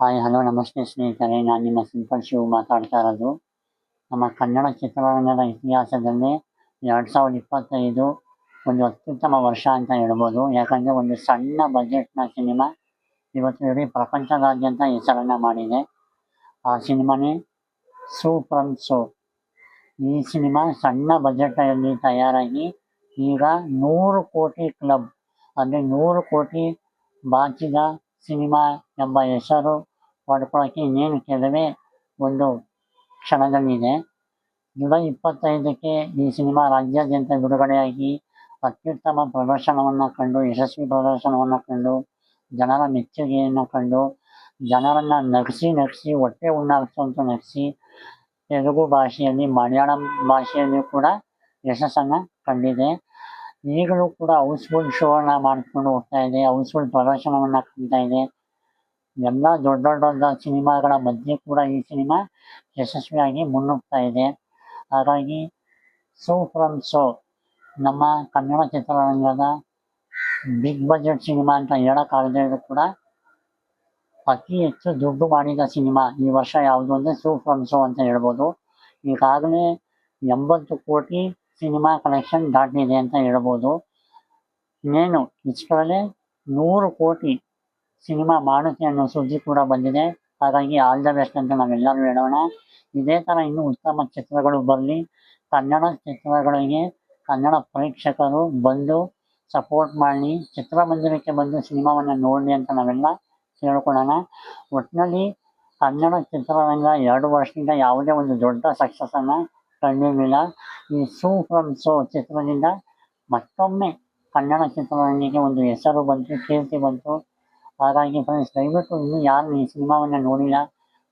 Hi, hello, ನಮಸ್ತೆ ಸ್ನೇಹಿತರೆ. ನಾನು ನಿಮ್ಮ ಸಿಂಪಲ್ ಶಿವ್ ಮಾತಾಡ್ತಾ ಇರೋದು. ನಮ್ಮ ಕನ್ನಡ ಚಿತ್ರರಂಗದ ಇತಿಹಾಸದಲ್ಲಿ ಎರಡು ಸಾವಿರದ ಇಪ್ಪತ್ತೈದು ಒಂದು ಅತ್ಯುತ್ತಮ ವರ್ಷ ಅಂತ ಹೇಳ್ಬೋದು. ಯಾಕಂದರೆ ಒಂದು ಸಣ್ಣ ಬಜೆಟ್ನ ಸಿನಿಮಾ ಇವತ್ತು ಇಡೀ ಪ್ರಪಂಚದಾದ್ಯಂತ ಹೆಸರನ್ನು ಮಾಡಿದೆ. ಆ ಸಿನಿಮಾನೇ ಸೂ ಫ್ರಮ್ ಸೋ ಈ ಸಿನಿಮಾ ಸಣ್ಣ ಬಜೆಟಲ್ಲಿ ತಯಾರಾಗಿ ಈಗ ನೂರು ಕೋಟಿ ಕ್ಲಬ್ ಅಂದರೆ ನೂರು ಕೋಟಿ ಬಾಚಿದ ಸಿನಿಮಾ ಎಂಬ ಹೆಸರು ಪಡ್ಕೊಳ್ಳೋಕ್ಕೆ ಇನ್ನೇನು ಕೆಲವೇ ಒಂದು ಕ್ಷಣದಲ್ಲಿದೆ. ಜುಲೈ ಇಪ್ಪತ್ತೈದಕ್ಕೆ ಈ ಸಿನಿಮಾ ರಾಜ್ಯಾದ್ಯಂತ ಬಿಡುಗಡೆಯಾಗಿ ಅತ್ಯುತ್ತಮ ಪ್ರದರ್ಶನವನ್ನು ಕಂಡು, ಯಶಸ್ವಿ ಪ್ರದರ್ಶನವನ್ನು ಕಂಡು, ಜನರ ಮೆಚ್ಚುಗೆಯನ್ನು ಕಂಡು, ಜನರನ್ನು ನಗಿಸಿ ನಗಿಸಿ, ಹೊಟ್ಟೆ ಉಣ್ಣಾಕ್ಸೋಂಥ ನಗಿಸಿ ತೆಲುಗು ಭಾಷೆಯಲ್ಲಿ, ಮಲಯಾಳಂ ಭಾಷೆಯಲ್ಲಿಯೂ ಕೂಡ ಯಶಸ್ಸನ್ನು ಕಂಡಿದೆ. ಈಗಲೂ ಕೂಡ ಹೌಸ್ಫುಲ್ ಶೋನ ಮಾಡ್ಕೊಂಡು ಹೋಗ್ತಾ ಇದೆ ಹೌಸ್ಫುಲ್ ಪ್ರದರ್ಶನವನ್ನು ಕಾಣ್ತಾ ಇದೆ. ಎಲ್ಲ ದೊಡ್ಡ ದೊಡ್ಡ ಸಿನಿಮಾಗಳ ಮಧ್ಯೆ ಕೂಡ ಈ ಸಿನಿಮಾ ಯಶಸ್ವಿಯಾಗಿ ಮುನ್ನುಗ್ತಾ ಇದೆ. ಹಾಗಾಗಿ ಸೋ ಫ್ರಮ್ ಸೋ ನಮ್ಮ ಕನ್ನಡ ಚಿತ್ರರಂಗದ ಬಿಗ್ ಬಜೆಟ್ ಸಿನಿಮಾ ಅಂತ ಹೇಳೋಕ್ಕಾಗದೇ ಕೂಡ ಅತಿ ಹೆಚ್ಚು ದುಡ್ಡು ಮಾಡಿದ ಸಿನಿಮಾ ಈ ವರ್ಷ ಯಾವುದು ಅಂದರೆ ಸೂ ಫ್ರಮ್ ಸೋ ಅಂತ ಹೇಳ್ಬೋದು. ಈಗಾಗಲೇ ಎಂಬತ್ತು ಕೋಟಿ ಸಿನಿಮಾ ಕಲೆಕ್ಷನ್ ದಾಟಿದೆ ಅಂತ ಹೇಳ್ಬೋದು. ಇನ್ನೇನು, ಇಷ್ಟರಲ್ಲೇ ನೂರು ಕೋಟಿ ಸಿನಿಮಾ ಮಾಡುತ್ತೆ ಅನ್ನೋ ಸುದ್ದಿ ಕೂಡ ಬಂದಿದೆ. ಹಾಗಾಗಿ ಆಲ್ ದ ಬೆಸ್ಟ್ ಅಂತ ನಾವೆಲ್ಲರೂ ಹೇಳೋಣ. ಇದೇ ಥರ ಇನ್ನೂ ಉತ್ತಮ ಚಿತ್ರಗಳು ಬರಲಿ. ಕನ್ನಡ ಚಿತ್ರಗಳಿಗೆ ಕನ್ನಡ ಪ್ರೇಕ್ಷಕರು ಬಂದು ಸಪೋರ್ಟ್ ಮಾಡಿ ಚಿತ್ರಮಂದಿರಕ್ಕೆ ಬಂದು ಸಿನಿಮಾವನ್ನು ನೋಡಲಿ ಅಂತ ನಾವೆಲ್ಲ ಕೇಳ್ಕೊಳ್ಳೋಣ. ಒಟ್ಟಿನಲ್ಲಿ ಕನ್ನಡ ಚಿತ್ರರಂಗ ಎರಡು ವರ್ಷದಿಂದ ಯಾವುದೇ ಒಂದು ದೊಡ್ಡ ಸಕ್ಸಸ್ಸನ್ನು ಕಂಡಿರಲಿಲ್ಲ ಈ ಸೂ ಫ್ರಮ್ ಸೋ ಚಿತ್ರದಿಂದ ಮತ್ತೊಮ್ಮೆ ಕನ್ನಡ ಚಿತ್ರರಂಗಕ್ಕೆ ಒಂದು ಹೆಸರು ಬಂತು, ಕೀರ್ತಿ ಬಂತು. ಹಾಗಾಗಿ ಫ್ರೆಂಡ್ಸ್ ದಯವಿಟ್ಟು ಇನ್ನೂ ಯಾರು ಈ ಸಿನಿಮಾವನ್ನು ನೋಡಿಲ್ಲ,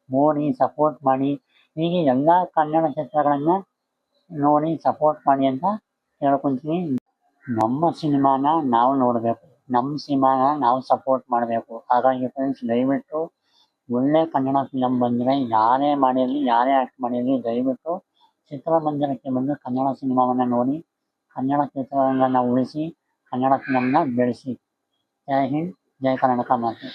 ನೋಡಿ ಸಪೋರ್ಟ್ ಮಾಡಿ. ಹೀಗೆ ಎಲ್ಲ ಕನ್ನಡ ಚಿತ್ರಗಳನ್ನ ನೋಡಿ ಸಪೋರ್ಟ್ ಮಾಡಿ ಅಂತ ಹೇಳ್ಕೊಂತೀನಿ ನಮ್ಮ ಸಿನಿಮಾನ ನಾವು ನೋಡಬೇಕು, ನಮ್ಮ ಸಿನಿಮಾನ ನಾವು ಸಪೋರ್ಟ್ ಮಾಡಬೇಕು. ಹಾಗಾಗಿ ಫ್ರೆಂಡ್ಸ್ ದಯವಿಟ್ಟು ಒಳ್ಳೆ ಕನ್ನಡ ಫಿಲಮ್ ಬಂದರೆ ಯಾರೇ ಮಾಡಿರಲಿ, ಯಾರೇ ಆ್ಯಕ್ಟ್ ಮಾಡಿರಲಿ, ದಯವಿಟ್ಟು ಚಿತ್ರಮಂದಿರಕ್ಕೆ ಬಂದು ಕನ್ನಡ ಸಿನಿಮಾವನ್ನು ನೋಡಿ, ಕನ್ನಡ ಚಿತ್ರರಂಗನ ಉಳಿಸಿ, ಕನ್ನಡ ಫಿಲಮ್ನ ಬೆಳೆಸಿ. ಜೈ ಹಿಂದ್, ಜೈ ಕರ್ನಾಟಕ ಮಾತೆ.